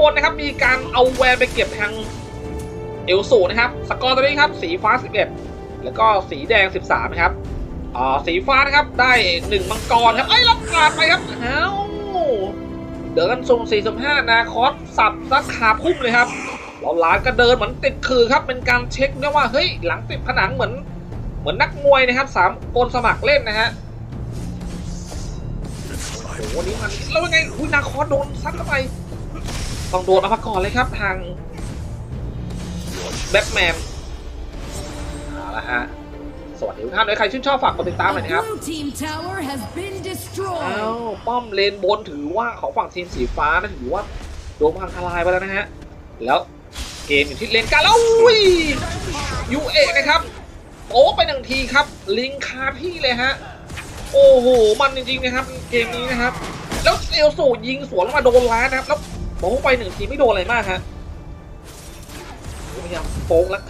บนนะครับ มีการเอาแวนไปเก็บทางเอลสูนะครับ สกอร์ตอนนี้ครับ สีฟ้า 11 แล้วก็สีแดง 13 นะครับอ่าสีฟ้านะครับ ได้ 1 มังกรครับ เอ้ยรับขาดไปครับเอ้าเดินกันทรง4 5 นาคอสสับซักขาพุ่มเลยครับเราหลานก็เดินเหมือนติดคือครับ เป็นการเช็คนะว่า เฮ้ย หลังติดผนังเหมือน เหมือนนักมวยนะครับสามคนสมัครเล่นนะฮะโอ้โหนี้มันแล้วยังไงอุ้ยนาคอสโดนซัดเข้าไป ต้องโดนเอามาก่อนเลยครับทางแบทแมนเอาละฮะสวัสดีทุกท่านเลยใครชื่นชอบฝากกดติดตามหน่อยนะครับ Blue team tower has been อ้าว destroyed. ป้อมเลนบนถือว่าของฝั่งทีมสีฟ้านะถือว่าโดนพังทลายไปแล้วนะฮะแล้วเกมอยู่ที่เลนกลางแล้วอุ้ยยูเอะนะครับโป๊ไปหนึ่งทีครับ ลิงคาที่เลยฮะโอ้โหมันจริงๆนะครับเกมนี้นะครับ แล้วเอลสูยิงสวนลงมาโดนล้านนะครับแล้ว โป๊ไปหนึ่งทีไม่โดนอะไรมากฮะพยายามโป๊กแล้ว